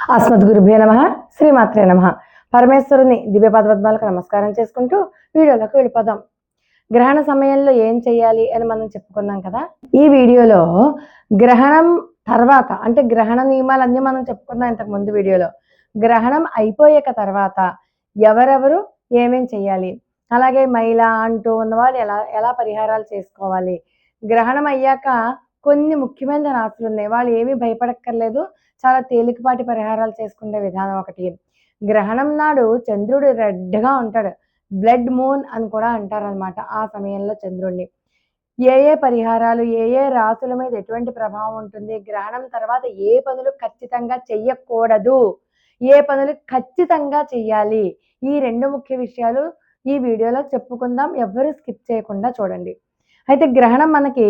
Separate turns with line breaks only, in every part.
అస్మద్గురుభ్యో నమ శ్రీమాత్రే నమ. పరమేశ్వరుని దివ్యపదపద్మాలకు నమస్కారం చేసుకుంటూ వీడియోలోకి వెళ్ళిపోదాం. గ్రహణ సమయంలో ఏం చేయాలి అని మనం చెప్పుకున్నాం కదా? ఈ వీడియోలో గ్రహణం తర్వాత అంటే గ్రహణ నియమాలన్నీ మనం చెప్పుకున్నాం ఇంతకు ముందు వీడియోలో. గ్రహణం అయిపోయాక తర్వాత ఎవరెవరు ఏమేం చేయాలి అలాగే మైల అంటూ ఉన్నవాళ్ళు ఎలా ఎలా పరిహారాలు చేసుకోవాలి? గ్రహణం అయ్యాక కొన్ని ముఖ్యమైన రాశులు ఉన్నాయి. వాళ్ళు ఏమీ భయపడక్కర్లేదు. చాలా తేలికపాటి పరిహారాలు చేసుకునే విధానం ఒకటి. గ్రహణం నాడు చంద్రుడు రెడ్గా ఉంటాడు. బ్లడ్ మూన్ అని కూడా అంటారనమాట ఆ సమయంలో చంద్రుడిని ఏ ఏ పరిహారాలు ఏ ఏ రాసుల మీద ఎటువంటి ప్రభావం ఉంటుంది గ్రహణం తర్వాత ఏ పనులు ఖచ్చితంగా చెయ్యకూడదు ఏ పనులు ఖచ్చితంగా చెయ్యాలి ఈ రెండు ముఖ్య విషయాలు ఈ వీడియోలో చెప్పుకుందాం. ఎవ్వరూ స్కిప్ చేయకుండా చూడండి. అయితే గ్రహణం మనకి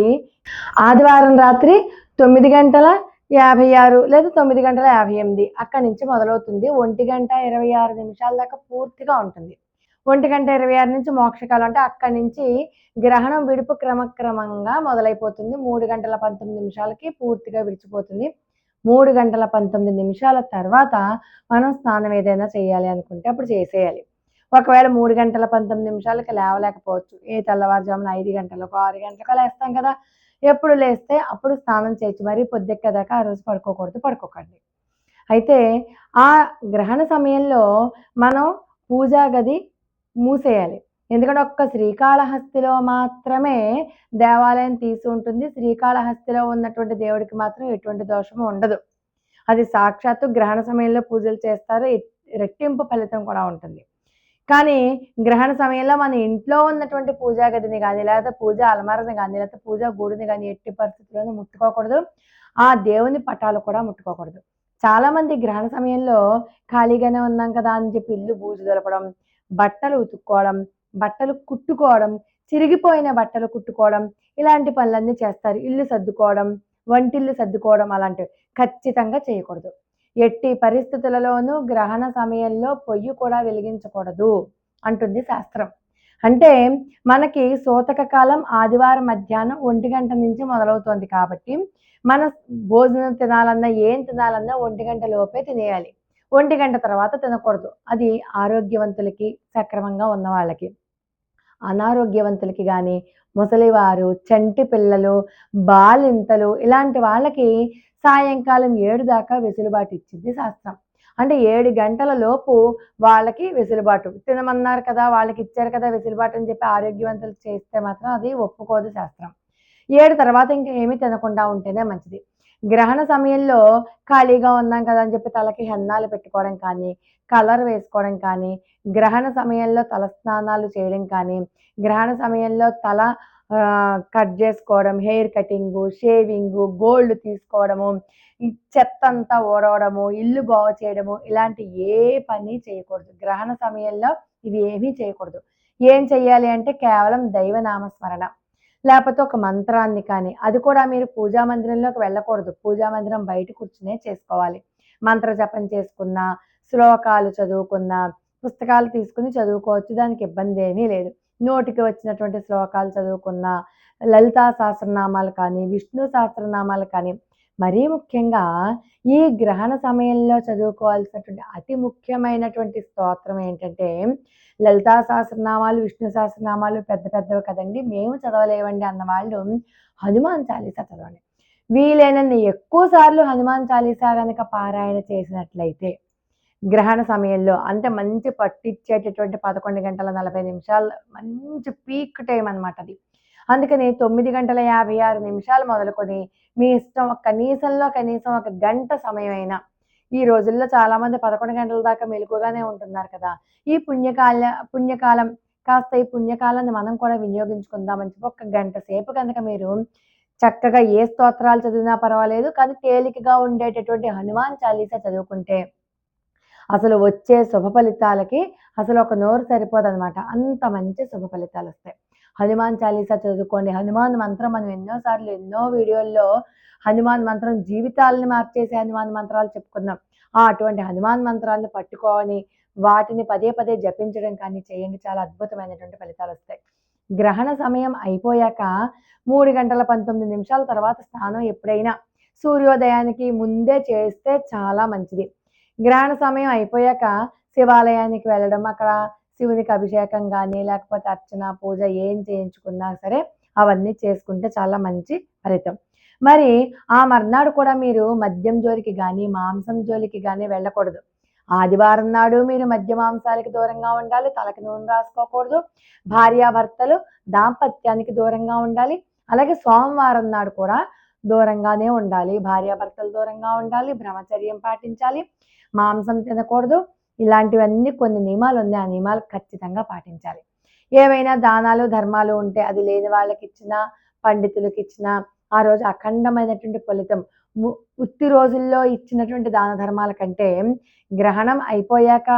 ఆదివారం రాత్రి తొమ్మిది గంటల యాభై ఆరు లేదా తొమ్మిది గంటల యాభై ఎనిమిది అక్కడి నుంచి మొదలవుతుంది. ఒంటి గంట ఇరవై ఆరు నిమిషాల దాకా పూర్తిగా ఉంటుంది. ఒంటి గంట ఇరవై ఆరు నుంచి మోక్షకాలం అంటే అక్కడి నుంచి గ్రహణం విడుపు క్రమక్రమంగా మొదలైపోతుంది. మూడు గంటల పంతొమ్మిది నిమిషాలకి పూర్తిగా విడిచిపోతుంది. మూడు గంటల పంతొమ్మిది నిమిషాల తర్వాత మనం స్నానం ఏదైనా చేయాలి అనుకుంటే అప్పుడు చేసేయాలి. ఒకవేళ మూడు గంటల పంతొమ్మిది నిమిషాలకి లేవలేకపోవచ్చు. ఏ తెల్లవారుజామున ఐదు గంటలకు ఆరు గంటలకు లేస్తాం కదా. ఎప్పుడు లేస్తే అప్పుడు స్నానం చేయొచ్చు. మరి పొద్దెక్కేదాకా ఆ రోజు పడుకోకూడదు పడుకోకండి. అయితే ఆ గ్రహణ సమయంలో మనం పూజా గది మూసేయాలి. ఎందుకంటే ఒక్క శ్రీకాళహస్తిలో మాత్రమే దేవాలయం తీసి ఉంటుంది. శ్రీకాళహస్తిలో ఉన్నటువంటి దేవుడికి మాత్రం ఎటువంటి దోషము ఉండదు. అది సాక్షాత్తు గ్రహణ సమయంలో పూజలు చేస్తారు. రెట్టింపు ఫలితం కూడా ఉంటుంది. కానీ గ్రహణ సమయంలో మన ఇంట్లో ఉన్నటువంటి పూజా గదిని కానీ లేకపోతే పూజ అలమారని కానీ లేకపోతే పూజా గూడుని కానీ ఎట్టి పరిస్థితుల్లోనూ ముట్టుకోకూడదు. ఆ దేవుని పటాలు కూడా ముట్టుకోకూడదు. చాలా మంది గ్రహణ సమయంలో ఖాళీగానే ఉన్నాం కదా అని చెప్పి ఇల్లు బూజు దొరపడం బట్టలు ఉతుక్కోవడం బట్టలు కుట్టుకోవడం చిరిగిపోయిన బట్టలు కుట్టుకోవడం ఇలాంటి పనులన్నీ చేస్తారు. ఇల్లు సర్దుకోవడం వంటిల్లు సర్దుకోవడం అలాంటివి ఖచ్చితంగా చేయకూడదు. ఎట్టి పరిస్థితులలోనూ గ్రహణ సమయంలో పొయ్యి కూడా వెలిగించకూడదు అంటుంది శాస్త్రం. అంటే మనకి సూతక కాలం ఆదివారం మధ్యాహ్నం ఒంటి గంట నుంచి మొదలవుతోంది కాబట్టి మన భోజనం తినాలన్నా ఏం తినాలన్నా ఒంటి గంట లోపే తినేయాలి. ఒంటి గంట తర్వాత తినకూడదు. అది ఆరోగ్యవంతులకి సక్రమంగా ఉన్న వాళ్ళకి. అనారోగ్యవంతులకి కానీ ముసలివారు చంటి పిల్లలు బాలింతలు ఇలాంటి వాళ్ళకి సాయంకాలం ఏడు దాకా వెసులుబాటు ఇచ్చింది శాస్త్రం. అంటే ఏడు గంటల లోపు వాళ్ళకి వెసులుబాటు. తినమన్నారు కదా వాళ్ళకి ఇచ్చారు కదా వెసులుబాటు అని చెప్పి ఆరోగ్యవంతులు చేస్తే మాత్రం అది ఒప్పుకోదు శాస్త్రం. ఏడు తర్వాత ఇంకా ఏమీ తినకుండా ఉంటేనే మంచిది. గ్రహణ సమయంలో ఖాళీగా ఉన్నాం కదా అని చెప్పి తలకి హెన్నాలు పెట్టుకోవడం కానీ కలర్ వేసుకోవడం కానీ గ్రహణ సమయంలో తల స్నానాలు చేయడం కానీ గ్రహణ సమయంలో తల కట్ చేసుకోవడం హెయిర్ కటింగు షేవింగు గోల్డ్ తీసుకోవడము చెత్త అంతా ఓడవడము ఇల్లు బాగు చేయడము ఇలాంటి ఏ పని చేయకూడదు. గ్రహణ సమయంలో ఇవి ఏమీ చేయకూడదు. ఏం చెయ్యాలి అంటే కేవలం దైవ నామస్మరణ లేకపోతే ఒక మంత్రాన్ని కానీ అది కూడా మీరు పూజా మందిరంలోకి వెళ్ళకూడదు. పూజా మందిరం బయట కూర్చునే చేసుకోవాలి. మంత్ర జపం చేసుకున్నా శ్లోకాలు చదువుకున్నా పుస్తకాలు తీసుకుని చదువుకోవచ్చు దానికి ఇబ్బంది ఏమీ లేదు. నోటికి వచ్చినటువంటి శ్లోకాలు చదువుకున్న లలితా సహస్రనామాలు కానీ విష్ణు సహస్రనామాలు కానీ మరీ ముఖ్యంగా ఈ గ్రహణ సమయంలో చదువుకోవాల్సినటువంటి అతి ముఖ్యమైనటువంటి స్తోత్రం ఏంటంటే లలితా సహస్రనామాలు విష్ణు సహస్రనామాలు పెద్ద పెద్దవి కదండి. మేము చదవలేవండి అన్న వాళ్ళు హనుమాన్ చాలీసా చదవండి. వీలైనన్ని ఎక్కువ సార్లు హనుమాన్ చాలీసా కనుక పారాయణ చేసినట్లయితే గ్రహణ సమయంలో అంటే మంచి పట్టిచ్చేటటువంటి పదకొండు గంటల నలభై నిమిషాలు మంచి పీక్ టైం అనమాట అది. అందుకని తొమ్మిది గంటల యాభై ఆరు నిమిషాలు మొదలుకొని మీ ఇష్టం కనీసంలో కనీసం ఒక గంట సమయం అయినా ఈ రోజుల్లో చాలామంది పదకొండు గంటల దాకా మెలుగుగానే ఉంటున్నారు కదా. ఈ పుణ్యకాల పుణ్యకాలం కాస్త ఈ పుణ్యకాలాన్ని మనం కూడా వినియోగించుకుందామని చెప్పి ఒక గంట సేపు కనుక మీరు చక్కగా ఏ స్తోత్రాలు చదివినా పర్వాలేదు కానీ తేలికగా ఉండేటటువంటి హనుమాన్ చాలీసా చదువుకుంటే అసలు వచ్చే శుభ ఫలితాలకి అసలు ఒక నోరు సరిపోదు అనమాట అంత మంచి శుభ ఫలితాలు వస్తాయి హనుమాన్ చాలీసా చదువుకోండి. హనుమాన్ మంత్రం మనం ఎన్నోసార్లు ఎన్నో వీడియోల్లో హనుమాన్ మంత్రం జీవితాలని మార్చేసే హనుమాన్ మంత్రాలు చెప్పుకున్నాం. అటువంటి హనుమాన్ మంత్రాలను పట్టుకొని వాటిని పదే పదే జపించడం కానీ చేయండి. చాలా అద్భుతమైనటువంటి ఫలితాలు వస్తాయి గ్రహణ సమయం అయిపోయాక మూడు గంటల పంతొమ్మిది నిమిషాల తర్వాత స్నానం ఎప్పుడైనా సూర్యోదయానికి ముందే చేస్తే చాలా మంచిది. గ్రహణ సమయం అయిపోయాక శివాలయానికి వెళ్ళడం అక్కడ శివునికి అభిషేకం కానీ లేకపోతే అర్చన పూజ ఏం చేయించుకున్నా సరే అవన్నీ చేసుకుంటే చాలా మంచి ఫలితం. మరి ఆ మర్నాడు కూడా మీరు మద్యం జోలికి కానీ మాంసం జోలికి కానీ వెళ్ళకూడదు. ఆదివారం నాడు మీరు మద్య మాంసాలకి దూరంగా ఉండాలి తలకి నూనె రాసుకోకూడదు. భార్యాభర్తలు దాంపత్యానికి దూరంగా ఉండాలి. అలాగే సోమవారం నాడు కూడా దూరంగానే ఉండాలి భార్యాభర్తలు దూరంగా ఉండాలి బ్రహ్మచర్యం పాటించాలి మాంసం తినకూడదు. ఇలాంటివన్నీ కొన్ని నియమాలు ఉన్నాయి ఆ నియమాలు ఖచ్చితంగా పాటించాలి. ఏవైనా దానాలు ధర్మాలు ఉంటే అది లేని వాళ్ళకి ఇచ్చిన పండితులకి ఇచ్చినా ఆ రోజు అఖండమైనటువంటి ఫలితం ఉత్తి రోజుల్లో ఇచ్చినటువంటి దాన ధర్మాల కంటే గ్రహణం అయిపోయాక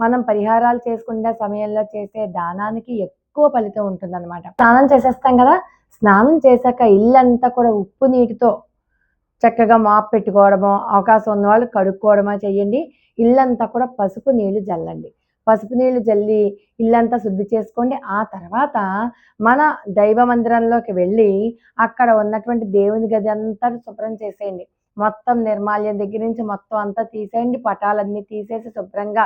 మనం పరిహారాలు చేసుకునే సమయంలో చేసే దానానికి ఎక్కువ ఫలితం ఉంటుందన్నమాట. స్నానం చేసేస్తాం కదా స్నానం చేశాక ఇల్లంతా కూడా ఉప్పు నీటితో చక్కగా మాప్ పెట్టుకోవడమో అవకాశం ఉన్న వాళ్ళు కడుక్కోవడమో చేయండి ఇల్లంతా కూడా పసుపు నీళ్ళు జల్లండి. పసుపు నీళ్ళు జల్లి ఇల్లంతా శుద్ధి చేసుకోండి. ఆ తర్వాత మన దైవ మందిరంలోకి వెళ్ళి అక్కడ ఉన్నటువంటి దేవుని గది అంతా శుభ్రం చేసేయండి. మొత్తం నిర్మాల్యం దగ్గర నుంచి మొత్తం అంతా తీసేయండి. పటాలన్నీ తీసేసి శుభ్రంగా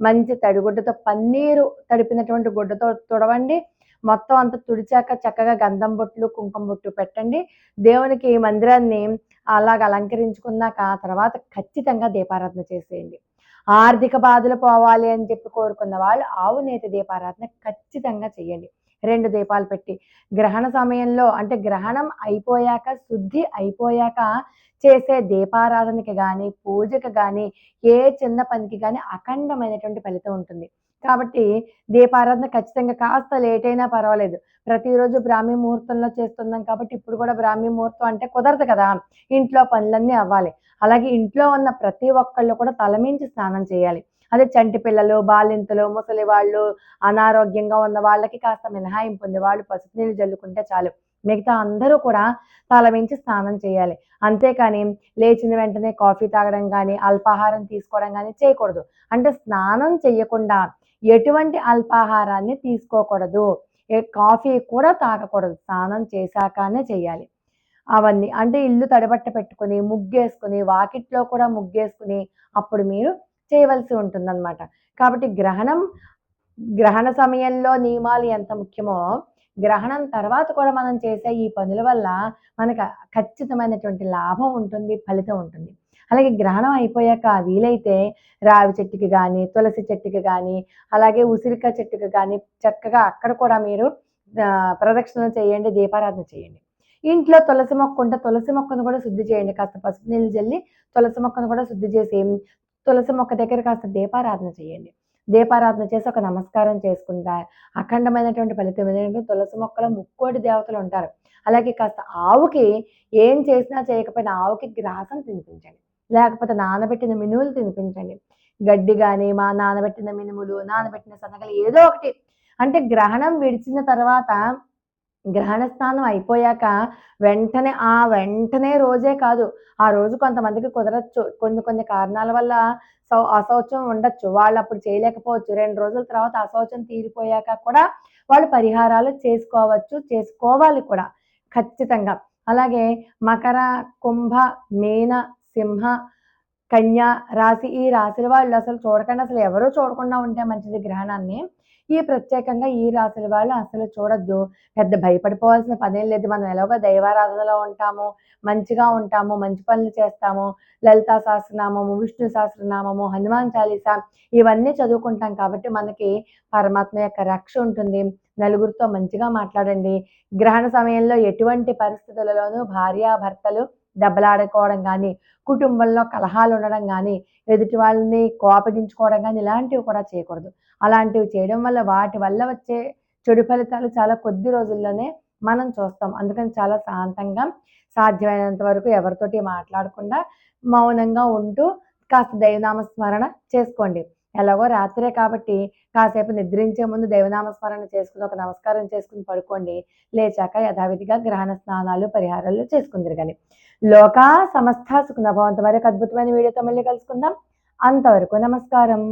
మంచి తడిగుడ్డతో పన్నీరు తడిపినటువంటి గుడ్డతో తుడవండి. మొత్తం అంత తుడిచాక చక్కగా గంధం బొట్లు కుంకుమ బొట్టు పెట్టండి. దేవునికి మందిరాన్ని అలాగ అలంకరించుకున్నాక తర్వాత ఖచ్చితంగా దీపారాధన చేసేయండి. ఆర్థిక బాధలు పోవాలి అని చెప్పి కోరుకున్న వాళ్ళు ఆవు నేత దీపారాధన ఖచ్చితంగా చేయండి. రెండు దీపాలు పెట్టి గ్రహణ సమయంలో అంటే గ్రహణం అయిపోయాక శుద్ధి అయిపోయాక చేసే దీపారాధనకి కానీ పూజకి కానీ ఏ చిన్న పనికి కానీ అఖండమైనటువంటి ఫలితం ఉంటుంది. కాబట్టి దీపారాధన ఖచ్చితంగా కాస్త లేట్ అయినా పర్వాలేదు. ప్రతిరోజు బ్రాహ్మీ ముహూర్తంలో చేస్తున్నాం కాబట్టి ఇప్పుడు కూడా బ్రాహ్మీ ముహూర్తం అంటే కుదరదు కదా. ఇంట్లో పనులన్నీ అవ్వాలి. అలాగే ఇంట్లో ఉన్న ప్రతి ఒక్కళ్ళు కూడా తలమించి స్నానం చేయాలి. అదే చంటి పిల్లలు బాలింతలు ముసలి వాళ్ళు అనారోగ్యంగా ఉన్న వాళ్ళకి కాస్త మినహాయింపు ఉంది. వాళ్ళు పసుపు నీళ్ళు జల్లుకుంటే చాలు. మిగతా అందరూ కూడా తలమించి స్నానం చేయాలి. అంతేకాని లేచిన వెంటనే కాఫీ తాగడం కానీ అల్పాహారం తీసుకోవడం కానీ చేయకూడదు. అంటే స్నానం చేయకుండా ఎటువంటి అల్పాహారాన్ని తీసుకోకూడదు. ఏ కాఫీ కూడా తాగకూడదు. స్నానం చేశాకనే చేయాలి. అవన్నీ అంటే ఇల్లు తడబట్ట పెట్టుకుని ముగ్గేసుకుని వాకిట్లో కూడా ముగ్గేసుకుని అప్పుడు మీరు చేయవలసి ఉంటుందన్నమాట. కాబట్టి గ్రహణం గ్రహణ సమయంలో నియమాలు ఎంత ముఖ్యమో గ్రహణం తర్వాత కూడా మనం చేసే ఈ పనుల వల్ల మనకు ఖచ్చితమైనటువంటి లాభం ఉంటుంది ఫలితం ఉంటుంది. అలాగే గ్రహణం అయిపోయాక వీలైతే రావి చెట్టుకి కానీ తులసి చెట్టుకి కానీ అలాగే ఉసిరిక చెట్టుకి కానీ చక్కగా అక్కడ కూడా మీరు ప్రదక్షిణ చేయండి దీపారాధన చేయండి. ఇంట్లో తులసి మొక్క ఉంటే తులసి మొక్కను కూడా శుద్ధి చేయండి. కాస్త పసుపు నీళ్ళు చల్లి తులసి మొక్కను కూడా శుద్ధి చేసి తులసి మొక్క దగ్గర కాస్త దీపారాధన చేయండి. దీపారాధన చేసి ఒక నమస్కారం చేసుకుంటా అఖండమైనటువంటి ఫలితం ఏంటంటే తులసి మొక్కలో ముక్కోటి దేవతలు ఉంటారు. అలాగే కాస్త ఆవుకి ఏం చేసినా చేయకపోయినా ఆవుకి గ్రాసం తినిపించండి. లేకపోతే నానబెట్టిన మినుములు తినిపించండి. గడ్డి కానీ మా నానబెట్టిన మినుములు నానబెట్టిన శనగలు ఏదో ఒకటి. అంటే గ్రహణం విడిచిన తర్వాత గ్రహణ స్నానం అయిపోయాక వెంటనే ఆ వెంటనే రోజే కాదు. ఆ రోజు కొంతమందికి కుదరచ్చు. కొన్ని కొన్ని కారణాల వల్ల సౌ అశౌచం ఉండొచ్చు. వాళ్ళు అప్పుడు చేయలేకపోవచ్చు. రెండు రోజుల తర్వాత అశౌచం తీరిపోయాక కూడా వాళ్ళు పరిహారాలు చేసుకోవచ్చు చేసుకోవాలి కూడా. ఖచ్చితంగా. అలాగే మకర కుంభ మీన సింహ కన్య రాశి ఈ రాశుల వాళ్ళు అసలు చూడకుండా. అసలు ఎవరూ చూడకుండా ఉంటే మంచిది గ్రహణాన్ని. ఈ ప్రత్యేకంగా ఈ రాశుల వాళ్ళు అసలు చూడొద్దు. పెద్ద భయపడిపోవాల్సిన పనేం లేదు. మనం ఎలాగో దైవారాధనలో ఉంటాము మంచిగా ఉంటాము మంచి పనులు చేస్తాము. లలితా సహస్రనామము విష్ణు సహస్రనామము హనుమాన్ చాలీసా ఇవన్నీ చదువుకుంటాం కాబట్టి మనకి పరమాత్మ యొక్క రక్ష ఉంటుంది. నలుగురితో మంచిగా మాట్లాడండి. గ్రహణ సమయంలో ఎటువంటి పరిస్థితులలోనూ భార్యాభర్తలు దెబ్బలాడుకోవడం కానీ కుటుంబంలో కలహాలు ఉండడం కానీ ఎదుటి వాళ్ళని కోపగించుకోవడం కానీ ఇలాంటివి కూడా చేయకూడదు. అలాంటివి చేయడం వల్ల వాటి వల్ల వచ్చే చెడు ఫలితాలు చాలా కొద్ది రోజుల్లోనే మనం చూస్తాం. అందుకని చాలా శాంతంగా సాధ్యమైనంత వరకు ఎవరితోటి మాట్లాడకుండా మౌనంగా ఉంటూ కాస్త దైవనామ స్మరణ చేసుకోండి. ఎలాగో రాత్రే కాబట్టి కాసేపు నిద్రించే ముందు దైవనామస్మరణ చేసుకుని ఒక నమస్కారం చేసుకుని పడుకోండి. లేచాక యథావిధిగా గ్రహణ స్నానాలు పరిహారాలు చేసుకుందరు కానీ లోకా సమస్త సుఖనభవంతం మరి ఒక అద్భుతమైన వీడియోతో మళ్ళీ కలుసుకుందాం. అంతవరకు నమస్కారం.